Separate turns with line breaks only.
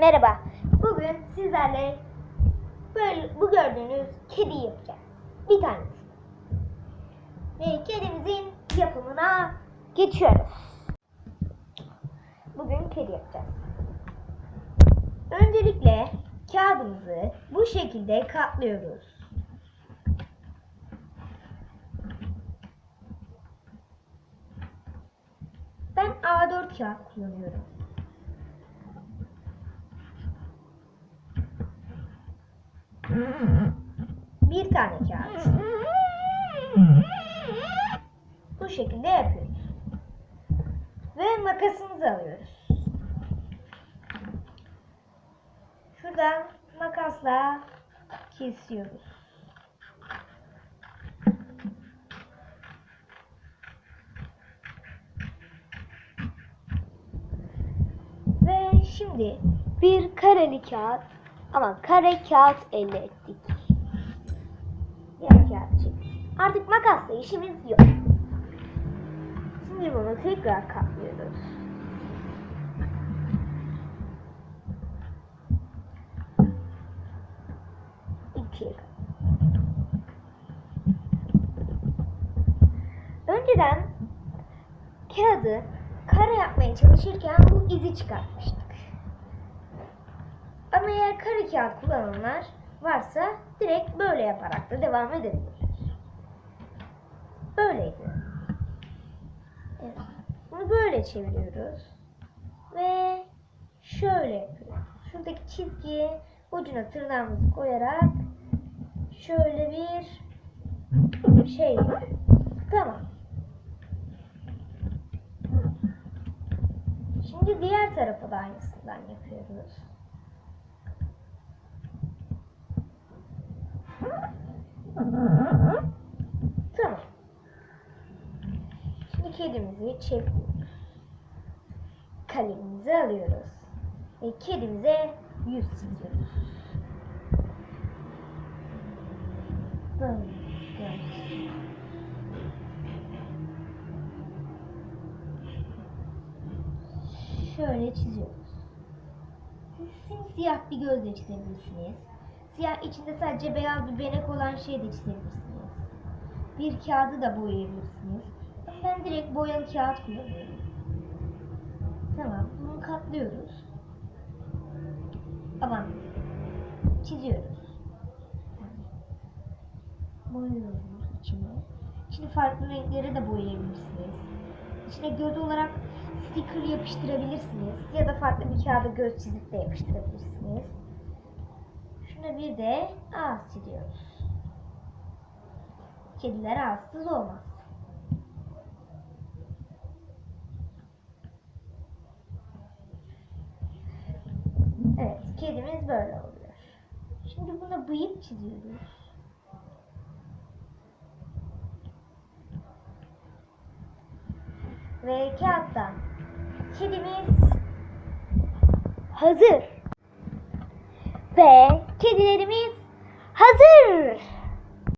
Merhaba. Bugün sizlerle böyle bu gördüğünüz kedi yapacağız. Bir tanesi. Ve kedimizin yapımına geçiyoruz. Bugün kedi yapacağız. Öncelikle kağıdımızı bu şekilde katlıyoruz. Ben A4 kağıt kullanıyorum. Bir tane kağıt. Bu şekilde yapıyoruz. Ve makasımızı alıyoruz. Şuradan makasla kesiyoruz. Ve şimdi bir kareli kağıt ama kare kağıt elde ettik. Diğer kağıt. Artık makasla işimiz yok. Şimdi bunu tekrar katlıyoruz. İkiye. Önceden kağıdı kare yapmaya çalışırken bu izi çıkartmıştık. Ama eğer kare kağıt kullananlar varsa direkt böyle yaparak da devam edebilirler. Böyleydi. Evet. Bunu böyle çeviriyoruz. Ve şöyle yapıyoruz. Şuradaki çizgiye ucuna tırnağımızı koyarak şöyle bir şey. Tamam. Şimdi diğer tarafa da aynısından yapıyoruz. Tamam. Şimdi kedimizi çekiyoruz. Kalemimizi alıyoruz. Ve kedimize yüz çiziyoruz. Böyle. Şöyle çiziyoruz. Siz simsiyah bir gözle çizebilirsiniz. Siyah içinde sadece beyaz bir benek olan şey de çizebilirsiniz. Bir kağıdı da boyayabilirsiniz. Ben direkt boyalı kağıt kullanıyorum. Tamam, bunu katlıyoruz. Aman, çiziyoruz. Boyuyoruz içine. İçine farklı renkleri de boyayabilirsiniz. İçine göz olarak sticker yapıştırabilirsiniz. Ya da farklı bir kağıda göz çizip de yapıştırabilirsiniz. Şuna bir de ağız çiziyoruz. Kediler ağızsız olmaz. Evet, kedimiz böyle oluyor. Şimdi buna bıyık çiziyoruz. Ve kağıttan kedimiz hazır. Ve kedilerimiz hazır.